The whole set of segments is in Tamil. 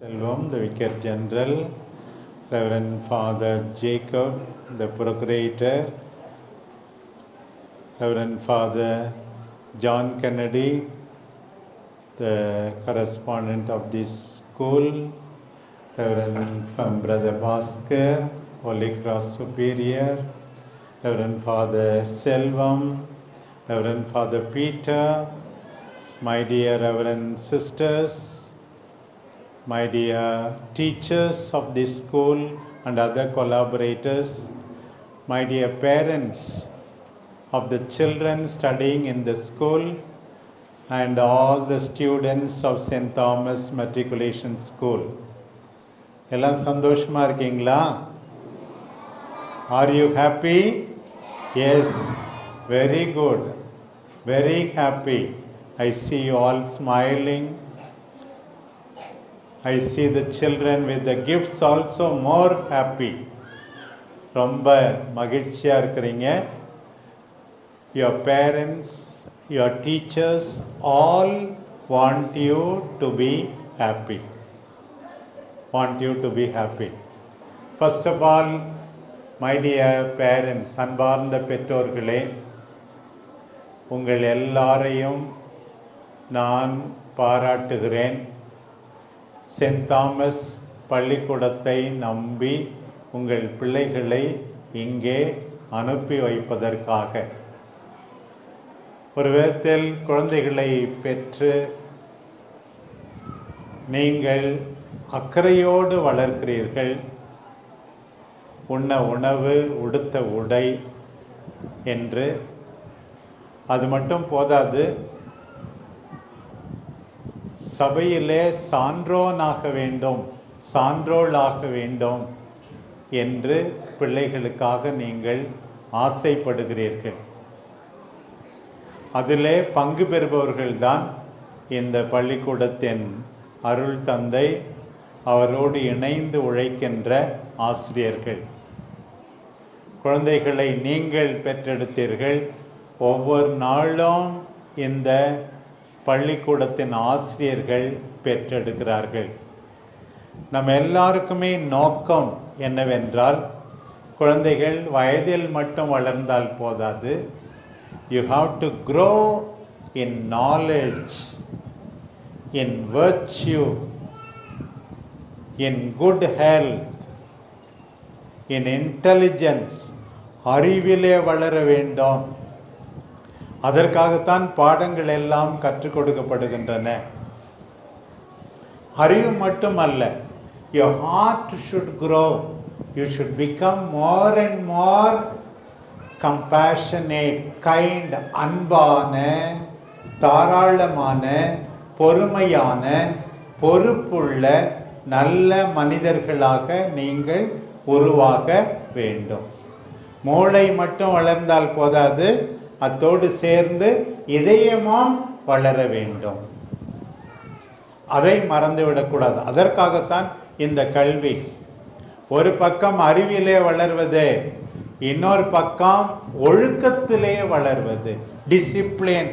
Selvam, the Vicar General, Reverend Father Jacob, the Procurator, Reverend Father John Kennedy, the correspondent of this school, Reverend Brother Bhaskar, Holy Cross Superior, Reverend Father Selvam, Reverend Father Peter, my dear Reverend sisters, my dear teachers of this school and other collaborators, my dear parents of the children studying in the school, and all the students of St. Thomas Matriculation School. எல்லாம் சந்தோஷமா இருக்கீங்களா are you happy yes very good very happy I see you all smiling I see the children with the gifts also more happy. ரொம்ப மகிழ்ச்சியாக இருக்கிறீங்க your parents, your teachers all want you to be happy. Want you to be happy. First of all, my dear parents, அன்பார்ந்த பெற்றோர்களே உங்கள் எல்லாரையும் நான் பாராட்டுகிறேன் சென்ட் தாமஸ் பள்ளிக்கூடத்தை நம்பி உங்கள் பிள்ளைகளை இங்கே அனுப்பி வைப்பதற்காக. ஒரு விதத்தில் குழந்தைகளை பெற்று நீங்கள் அக்கறையோடு வளர்க்கிறீர்கள். உண்ண உணவு உடுத்த உடை என்று. அது மட்டும் போதாது சபையிலே சான்றோனாக வேண்டும் சான்றோளாக வேண்டும் என்று பிள்ளைகளுக்காக நீங்கள் ஆசைப்படுகிறீர்கள். அதிலே பங்கு பெறுபவர்கள்தான் இந்த பள்ளிக்கூடத்தின் அருள் தந்தை அவரோடு இணைந்து உழைக்கின்ற ஆசிரியர்கள். குழந்தைகளை நீங்கள் பெற்றெடுத்தீர்கள். ஒவ்வொரு நாளும் இந்த பள்ளிக்கூடத்தின் ஆசிரியர்கள் பெற்றெடுக்கிறார்கள். நம்ம எல்லாருக்குமே நோக்கம் என்னவென்றால் குழந்தைகள் வயதில் மட்டும் வளர்ந்தால் போதாது. You have to grow in knowledge in virtue in good health in intelligence அறிவிலே வளர வேண்டும். அதற்காகத்தான் பாடங்கள் எல்லாம் கற்றுக் கொடுக்கப்படுகின்றன. அறிவு மட்டுமல்ல your heart should grow you should become more and more compassionate kind அன்பான தாராளமான பொறுமையான பொறுப்புள்ள நல்ல மனிதர்களாக நீங்கள் உருவாக வேண்டும். மூளை மட்டும் வளர்ந்தால் போதாது. அத்தோடு சேர்ந்து இதயமும் வளர வேண்டும். அதை மறந்துவிடக்கூடாது. அதற்காகத்தான் இந்த கல்வி. ஒரு பக்கம் அறிவிலே வளர்வது இன்னொரு பக்கம் ஒழுக்கத்திலே வளர்வது. டிசிப்ளின்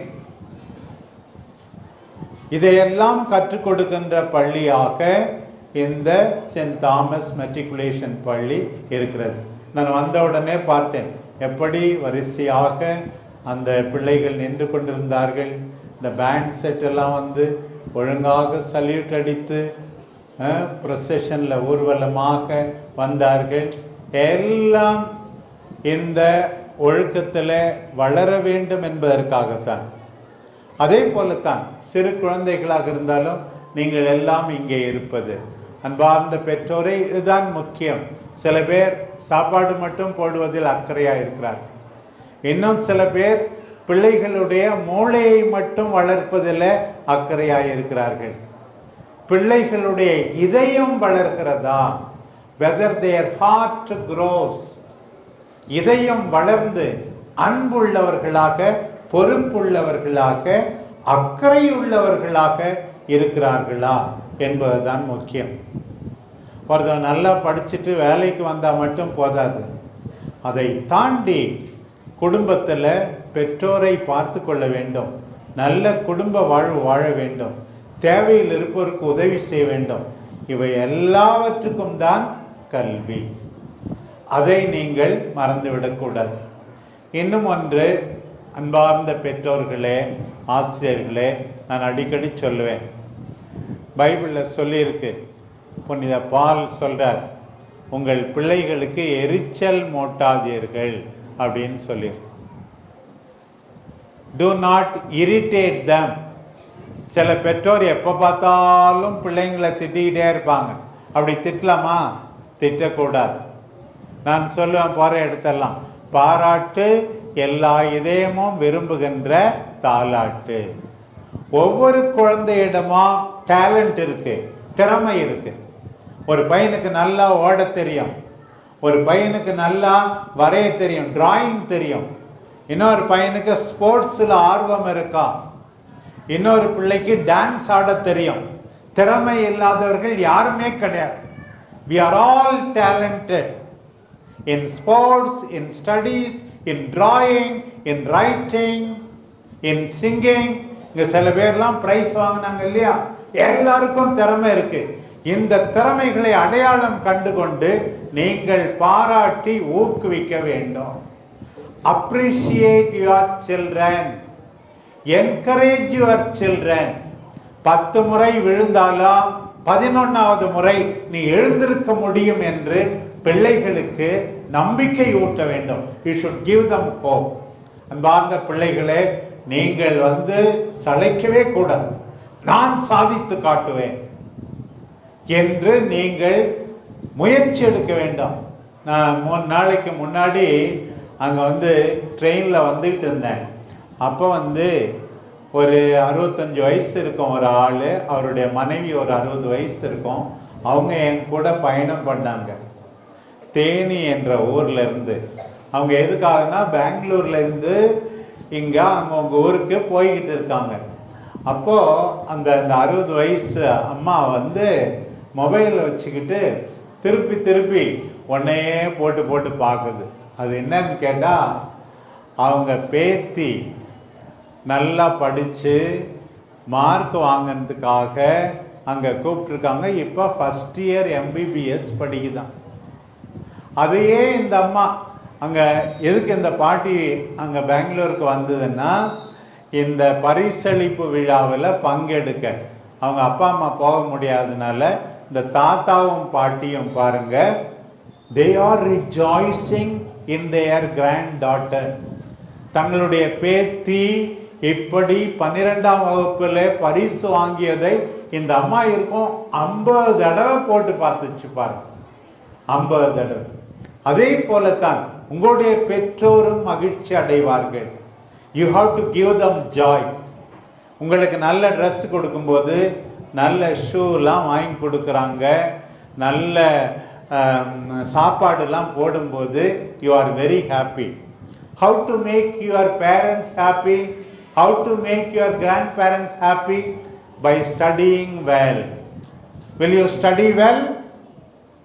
இதையெல்லாம் கற்றுக் கொடுக்கின்ற பள்ளியாக இந்த சென்ட் தாமஸ் மெட்ரிகுலேஷன் பள்ளி இருக்கிறது. நான் வந்த உடனே பார்த்தேன். எப்படி வரிசையாக அந்த பிள்ளைகள் நின்று கொண்டிருந்தார்கள். இந்த பேண்ட் செட் எல்லாம் வந்து ஒழுங்காக சல்யூட் அடித்து ப்ரொசஷனில் ஊர்வலமாக வந்தார்கள். எல்லாம் இந்த ஒழுக்கத்தில் வளர வேண்டும் என்பதற்காகத்தான். அதே போலத்தான் சிறு குழந்தைகளாக இருந்தாலும் நீங்கள் எல்லாம் இங்கே இருப்பது. அன்பார்ந்த பெற்றோரை இதுதான் முக்கியம். சில பேர் சாப்பாடு மட்டும் போடுவதில் அக்கறையாக இருக்கிறார்கள். இன்னும் சில பேர் பிள்ளைகளுடைய மூளையை மட்டும் வளர்ப்பதில் அக்கறையாக இருக்கிறார்கள். பிள்ளைகளுடைய இதயம் வளர்கிறதா? வெதர் தேர் ஹார்ட் க்ரோஸ் இதயம் வளர்ந்து அன்புள்ளவர்களாக பொறுப்புள்ளவர்களாக அக்கறையுள்ளவர்களாக இருக்கிறார்களா என்பதுதான் முக்கியம். ஒருத்தர் நல்லா படிச்சுட்டு வேலைக்கு வந்தால் மட்டும் போதாது. அதை தாண்டி குடும்பத்தில் பெற்றோரை பார்த்து கொள்ள வேண்டும். நல்ல குடும்ப வாழ்வு வாழ வேண்டும். தேவையில் இருப்பவருக்கு உதவி செய்ய வேண்டும். இவை எல்லாவற்றுக்கும் தான் கல்வி. அதை நீங்கள் மறந்துவிடக்கூடாது. இன்னும் ஒன்று அன்பார்ந்த பெற்றோர்களே ஆசிரியர்களே நான் அடிக்கடி சொல்லுவேன். பைபிளில் சொல்லியிருக்கு. புனித பால் சொல்கிறார் உங்கள் பிள்ளைகளுக்கு எரிச்சல் மூட்டாதீர்கள். அப்படின்னு சொல்லியிருக்கு டு நாட் இரிட்டேட் தம் சில பெற்றோர் எப்போ பார்த்தாலும் பிள்ளைங்களை திட்டிக்கிட்டே இருப்பாங்க. அப்படி திட்டலாமா? திட்டக்கூடாது. நான் சொல்லுவேன் போகிற இடத்தெல்லாம். பாராட்டு எல்லா இதயமும் விரும்புகின்ற தாலாட்டு ஒவ்வொரு குழந்தையிடமும் டேலண்ட் இருக்குது திறமை இருக்குது ஒரு பையனுக்கு நல்லா ஓட தெரியும். ஒரு பையனுக்கு நல்லா வரைய தெரியும் டிராயிங் தெரியும். இன்னொரு பையனுக்கு ஸ்போர்ட்ஸில் ஆர்வம் இருக்கா? இன்னொரு பிள்ளைக்கு டான்ஸ் ஆட தெரியும். திறமை இல்லாதவர்கள் யாருமே கிடையாது. We are all talented in sports in studies in drawing in writing in singing இங்கே சில பேர்லாம் ப்ரைஸ் வாங்கினாங்க இல்லையா? எல்லாருக்கும் திறமை இருக்குது இந்த திறமைகளை அடையாளம் கண்டு கொண்டு நீங்கள் பாராட்டி ஊக்குவிக்க வேண்டும். Appreciate your children encourage your children பத்து முறை விழுந்தாலும் பதினொன்னாவது முறை நீ எழுந்திருக்க முடியும் என்று பிள்ளைகளுக்கு நம்பிக்கை ஊட்ட வேண்டும். You should give them hope அன்பார்ந்த பிள்ளைகளே நீங்கள் வந்து சளைக்கவே கூடாது. நான் சாதித்து காட்டுவேன். என்று நீங்கள் முயற்சி எடுக்க வேண்டும். நான் மூணு நாளைக்கு முன்னாடி அங்கே வந்து ட்ரெயினில் வந்துக்கிட்டு இருந்தேன். அப்போ வந்து ஒரு அறுபத்தஞ்சு வயசு இருக்கும் ஒரு ஆள் அவருடைய மனைவி ஒரு அறுபது வயசு இருக்கும். அவங்க என் கூட பயணம் பண்ணாங்க. தேனி என்ற ஊர்லேருந்து அவங்க எதுக்காகனா பெங்களூர்லேருந்து இங்கே அவங்கவுங்க ஊருக்கு போய்கிட்டு இருக்காங்க. அப்போது அந்த அந்த அறுபது வயசு அம்மா வந்து மொபைலில் வச்சுக்கிட்டு திருப்பி திருப்பி உன்னையே போட்டு போட்டு பார்க்குது. அது என்னன்னு கேட்டால் அவங்க பேத்தி நல்லா படித்து மார்க் வாங்கினதுக்காக அங்கே கூப்பிட்ருக்காங்க இப்போ ஃபஸ்ட் இயர் எம்பிபிஎஸ் படிக்குதான். அதையே இந்த அம்மா அங்கே எதுக்கு இந்த பாட்டி அங்கே பெங்களூருக்கு வந்ததுன்னா இந்த பரிசளிப்பு விழாவில் பங்கெடுக்க. அவங்க அப்பா அம்மா போக முடியாதனால இந்த தாத்தாவும் பாட்டியும் பாருங்க. They are rejoicing in their granddaughter தங்களுடைய பேத்தி இப்படி பன்னிரெண்டாம் வகுப்பில் பரிசு வாங்கியதை இந்த அம்மா இருக்கும் ஐம்பது தடவை போட்டு பார்த்துச்சு பாருங்க. ஐம்பது தடவை. அதே போலத்தான் உங்களுடைய பெற்றோரும் மகிழ்ச்சி அடைவார்கள். You have to give them joy உங்களுக்கு நல்ல ட்ரெஸ் கொடுக்கும்போது நல்ல ஷூலாம் வாங்கி கொடுக்குறாங்க. நல்ல சாப்பாடுலாம் போடும்போது you are very happy how to make your parents happy how to make your grandparents happy by studying well will you study well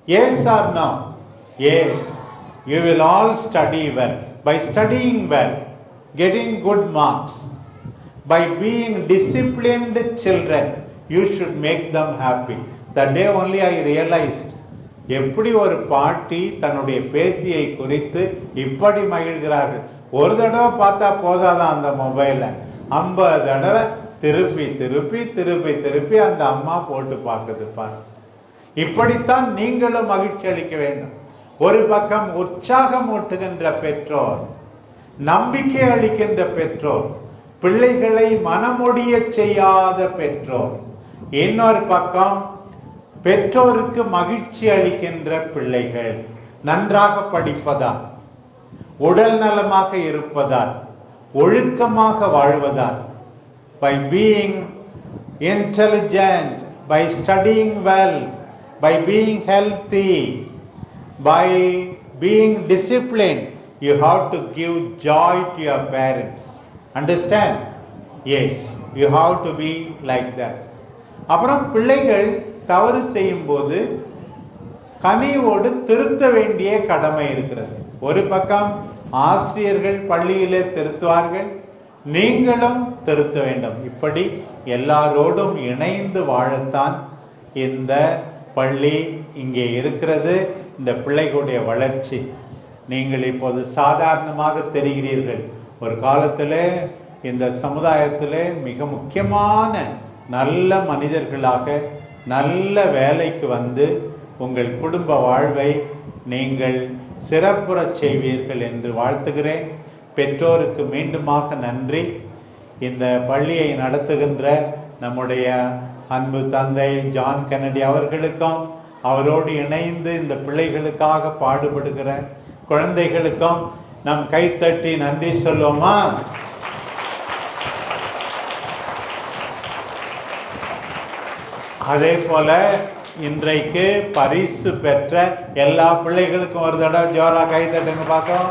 yes or no yes you will all study well by studying well getting good marks by being disciplined children you should make them happy the day only I realised எப்படி ஒரு பாட்டி தன்னுடைய பேத்தியை குறித்து இப்படி மகிழ்கிறார்கள். ஒரு தடவை பார்த்தா போதாதான் அந்த மொபைலை ஐம்பது தடவை திருப்பி திருப்பி திருப்பி திருப்பி அந்த அம்மா போட்டு பார்க்குது இப்படித்தான் நீங்களும் மகிழ்ச்சி அளிக்க வேண்டும். ஒரு பக்கம் உற்சாகம் ஊட்டுகின்ற பெற்றோர் நம்பிக்கை அளிக்கின்ற பெற்றோர் பிள்ளைகளை மனமுடிய செய்யாத பெற்றோர் இன்னொரு பக்கம் பெற்றோருக்கு மகிழ்ச்சி அளிக்கின்ற பிள்ளைகள் நன்றாக படிப்பதால் உடல் நலமாக இருப்பதால் ஒழுக்கமாக வாழ்வதால் by being intelligent by studying well by being healthy by being discipline you have to give joy to your parents understand yes you have to be like that அப்புறம் பிள்ளைகள் தவறு செய்யும்போது கனிவோடு திருத்த வேண்டிய கடமை இருக்கிறது. ஒரு பக்கம் ஆசிரியர்கள் பள்ளியிலே திருத்துவார்கள் நீங்களும் திருத்த வேண்டும். இப்படி எல்லாரோடும் இணைந்து வாழத்தான் இந்த பள்ளி இங்கே இருக்கிறது. இந்த பிள்ளைகளுடைய வளர்ச்சி. நீங்கள் இப்போது சாதாரணமாக தெரிகிறீர்கள். ஒரு காலத்தில் இந்த சமுதாயத்தில் மிக முக்கியமான நல்ல மனிதர்களாக நல்ல வேலைக்கு வந்து உங்கள் குடும்ப வாழ்வை நீங்கள் சிறப்புறச் செய்வீர்கள் என்று வாழ்த்துகிறேன். பெற்றோருக்கு மீண்டுமாக நன்றி. இந்த பள்ளியை நடத்துகின்ற நம்முடைய அன்பு தந்தை ஜான் கென்னடி அவர்களுக்கும் அவரோடு இணைந்து இந்த பிள்ளைகளுக்காக பாடுபடுகிற குழந்தைகளுக்கும் நம் கைத்தட்டி நன்றி சொல்லுவோமா? அதே போல இன்றைக்கு பரிசு பெற்ற எல்லா பிள்ளைகளுக்கும் ஒரு தடவை ஜோரா கை தட்டுங்க பார்த்தோம்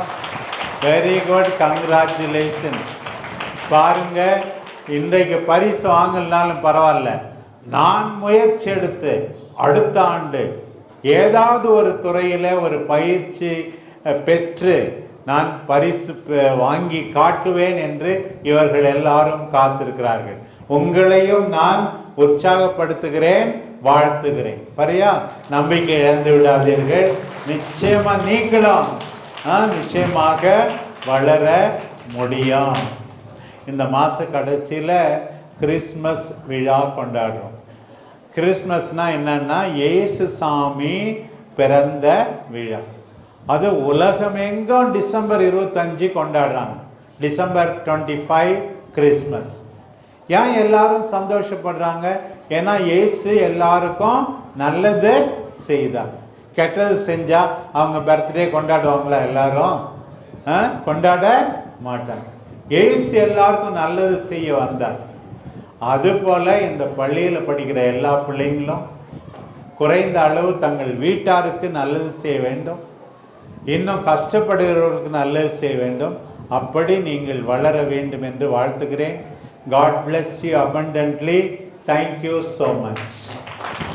வெரி குட் கங்க்ராச்சுலேஷன் பாருங்க இன்றைக்கு பரிசு வாங்கலனாலும் பரவாயில்ல. நான் முயற்சி எடுத்து அடுத்த ஆண்டு ஏதாவது ஒரு துறையில் ஒரு பயிற்சி பெற்று நான் பரிசு பெ- வாங்கி காட்டுவேன் என்று இவர்கள் எல்லாரும் காத்திருக்கிறார்கள். உங்களையும் நான் உற்சாகப்படுத்துகிறேன் வாழ்த்துகிறேன். பரியா நம்பிக்கை இழந்து விடாதீர்கள். நிச்சயமா நீங்களும் ஆ, நிச்சயமாக வளர முடியும். இந்த மாத கடைசியில் கிறிஸ்மஸ் விழா கொண்டாடுறோம். கிறிஸ்மஸ்னா என்னன்னா இயேசு சாமி பிறந்த விழா. அது உலகமெங்கும் டிசம்பர் இருபத்தஞ்சு கொண்டாடுறாங்க. December twenty five Christmas. ஏன் எல்லாரும் சந்தோஷப்படுறாங்க? ஏன்னா ஏசு எல்லாருக்கும் நல்லது செய்தார். கெட்டது செஞ்சா அவங்க பர்த்டே கொண்டாடுவாங்களா எல்லாரும்? ஆ? கொண்டாட மாட்டாங்க ஏசு எல்லாருக்கும் நல்லது செய்ய வந்தார். அதுபோல் இந்த பள்ளியில் படிக்கிற எல்லா பிள்ளைங்களும் குறைந்த அளவு தங்கள் வீட்டாருக்கு நல்லது செய்ய வேண்டும். இன்னும் கஷ்டப்படுகிறவர்களுக்கு நல்லது செய்ய வேண்டும். அப்படி நீங்கள் வளர வேண்டும் என்று வாழ்த்துகிறேன். God bless you abundantly. Thank you so much